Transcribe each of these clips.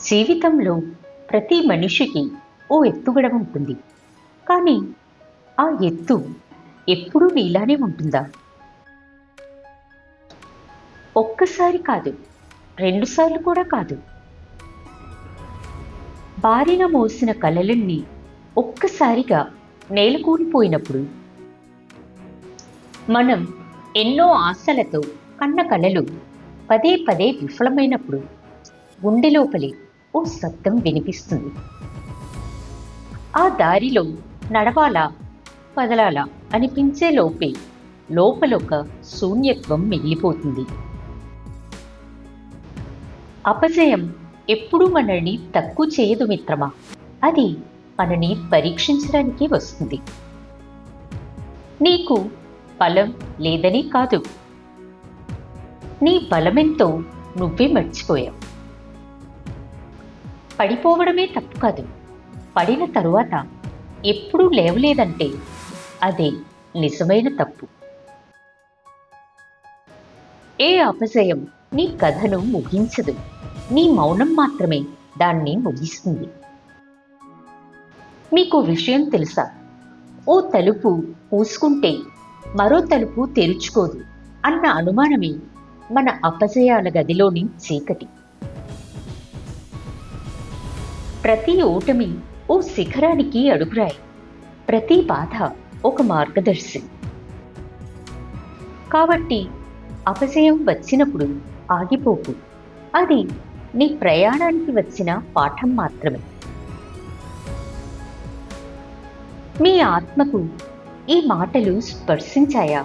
జీవితంలో ప్రతి మనిషికి ఓ ఎత్తుగడ ఉంటుంది. కానీ ఆ ఎత్తు ఎప్పుడూ నీలానే ఉంటుందా? ఒక్కసారి కాదు రెండుసార్లు కూడా కాదు. బారిన మోసిన కలలన్నీ ఒక్కసారిగా నేలకూలిపోయినప్పుడు మనం ఎన్నో ఆశలతో కన్న కలలు పదే పదే విఫలమైనప్పుడు గుండె లోపలే ఓ శబ్దం వినిపిస్తుంది. ఆ దారిలో నడవాలా కదలాలా అనిపించే లోపే లోపలొక శూన్యత్వం మిగిలిపోతుంది. అపజయం ఎప్పుడూ మనల్ని తక్కువ చేయదు మిత్రమా? అది మనని పరీక్షించడానికి వస్తుంది. నీకు బలం లేదని కాదు. నీ బలమెంతో నువ్వే మర్చిపోయావు. పడిపోవడమే తప్పు కాదు. పడిన తరువాత ఎప్పుడూ లేవలేదంటే అదే నిజమైన తప్పు. ఏ అపజయం నీ కథను ముగించదు. నీ మౌనం మాత్రమే దాన్ని ముగిస్తుంది. మీకు విషయం తెలుసా? ఓ తలుపు మూసుకుంటే మరో తలుపు తెరుచుకోదు అన్న అనుమానమే మన అపజయాల గదిలోని చీకటి. ప్రతి ఓటమి ఓ శిఖరానికి అడుగురాయి. ప్రతి బాధ ఒక మార్గదర్శి. కాబట్టి అపజయం వచ్చినప్పుడు ఆగిపోకు. అది నీ ప్రయాణానికి వచ్చిన పాఠం మాత్రమే. మీ ఆత్మకు ఈ మాటలు స్పర్శించాయా?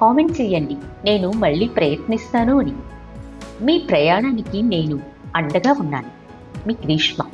కామెంట్ చేయండి. నేను మళ్ళీ ప్రయత్నిస్తాను అని. మీ ప్రయాణానికి నేను అండగా ఉన్నాను. మీ గ్రీష్మ.